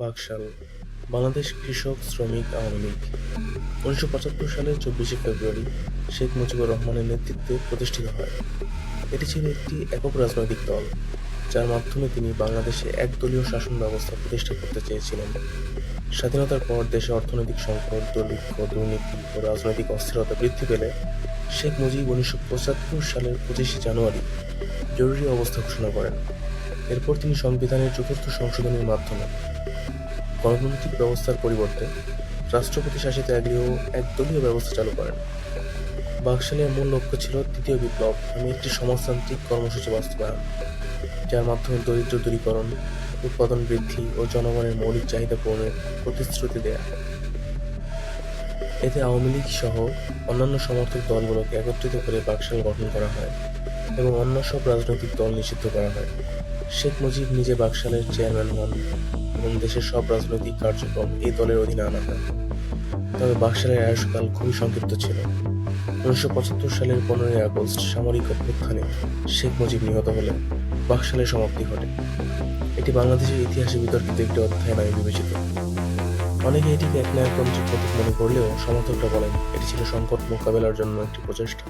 বাকশাল, বাংলাদেশ কৃষক শ্রমিক আওয়ামী লীগ। উনিশশো পঁচাত্তর সালের চব্বিশে ফেব্রুয়ারি শেখ মুজিবুর রহমানের নেতৃত্বে প্রতিষ্ঠিত হয়। এটি ছিল একটি একক রাজনৈতিক দল, যার মাধ্যমে তিনি বাংলাদেশে একদলীয় শাসন ব্যবস্থা প্রতিষ্ঠা করতে চেয়েছিলেন। স্বাধীনতার পর দেশে অর্থনৈতিক সংকট দুর্ভিক্ষ দুর্নীতি ও রাজনৈতিক অস্থিরতা বৃদ্ধি পেলে শেখ মুজিব উনিশশো পঁচাত্তর সালের পঁচিশে জানুয়ারি জরুরি অবস্থা ঘোষণা করেন। এরপর তিনি সংবিধানের চতুর্থ সংশোধনের মাধ্যমে গণতান্ত্রিক ব্যবস্থার পরিবর্তে রাষ্ট্রপতি শাসিত একদলীয় একদলীয় ব্যবস্থা চালু করেন। বাকশালের মূল লক্ষ্য ছিল তৃতীয় বিপ্লব নামে একটি সমাজতান্ত্রিক কর্মসূচি বাস্তবায়ন, যার মাধ্যমে দরিদ্র দূরীকরণ, উৎপাদন বৃদ্ধি ও জনগণের মৌলিক চাহিদা পূরণের প্রতিশ্রুতি দেয়া। এতে আওয়ামী লীগ সহ অন্যান্য সমর্থক দলগুলোকে একত্রিত করে বাকশাল গঠন করা হয় এবং অন্য সব রাজনৈতিক দল নিষিদ্ধ করা হয়। শেখ মুজিব নিজে বাকশালের চেয়ারম্যান হন এবং দেশের সব রাজনৈতিক কার্যক্রম এই দলের অধীনে আনা হয়। তবে বাকশালের আয়ুষ্কাল খুবই সংক্ষিপ্ত ছিল। উনিশশো পঁচাত্তর সালের পনেরোই আগস্ট সামরিক অভ্যুত্থানে শেখ মুজিব নিহত হলে বাকশালের সমাপ্তি ঘটে। এটি বাংলাদেশের ইতিহাসে বিতর্কিত একটি অধ্যায় নামে বিবেচিত। অনেকে এটিকে এক প্রতীক মনে করলেও সমর্থকরা বলেন, এটি ছিল সংকট মোকাবেলার জন্য একটি প্রচেষ্টা।